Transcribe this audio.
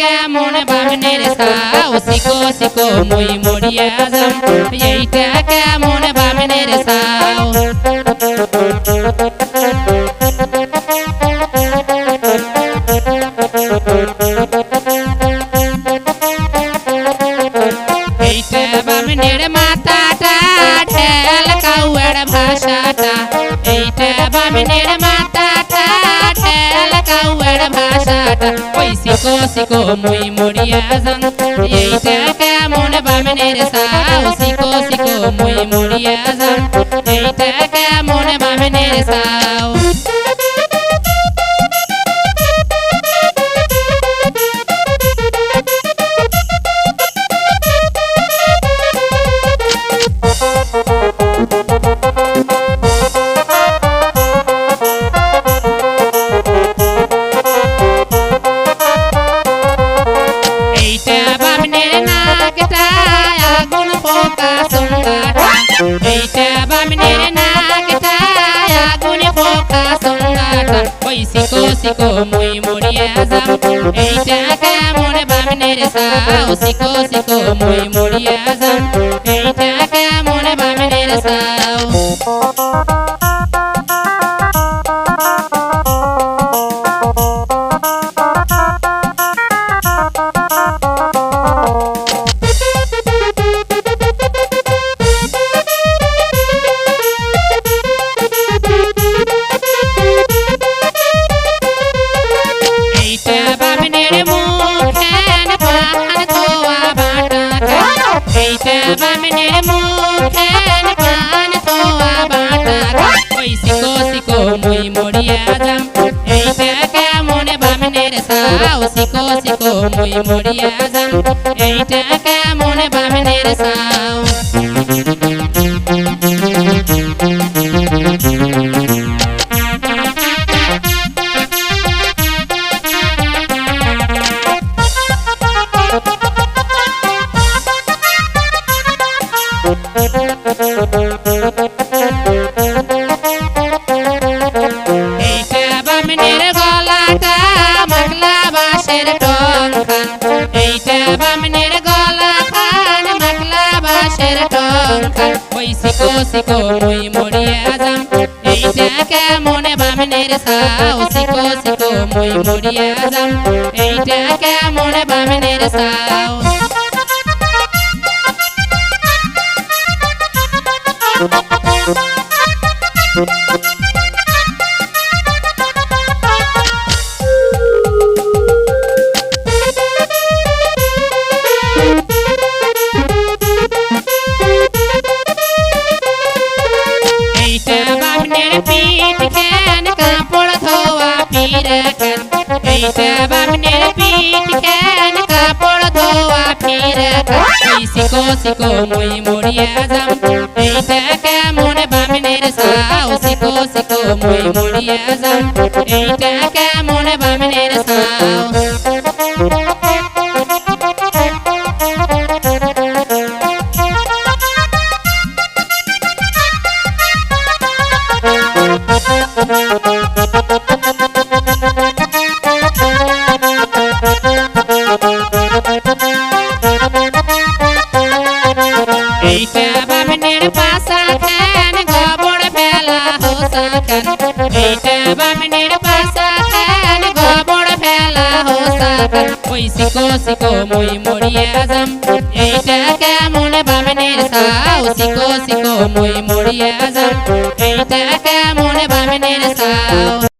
কেমন বামনের সাও সিকো সিকো মুই মরিয়া যাম এইটা কেমন বামনের সাও এইটা বামনের মাথাটা, ঠেল কাউয়ার ভাষাটা। এইটা বামনের সিকো মুই মরিয়া যান। এইটা কেমন বামনের সাও সিকো সিকো মুই মরিয়া যান। এইটা কেমন বামনের সাও সিকো মুই মরিয়া যাও এইটা কেমন বামনের সাও শিখো শিখো মুই মরিয়া যাও এইটা কেমন বামনের সাও বামনের মুখেন পান থোয়া বাটা ওই সিকো সিকো মুই মরিয়া যাম এইটা কেমন বামনের সিকো মুই মরিয়া যাম এইটা কেমন বামনের সাও? সিকো সিকো মুই মরিয়া যাম এইটা কেমন বামনের সাও? এইটা বামনের পিঠ কেন? বামনের সাও সিকো সিকো মুই মরিয়া যাম এইটা বামনের পাশা খান গোবর ফেলা হোসা খান ওই সিকো সিকো মুই মরিয়া যাম এইটা কেমন বামনের সাও সিকো সিকো মুই মরিয়া যাম এইটা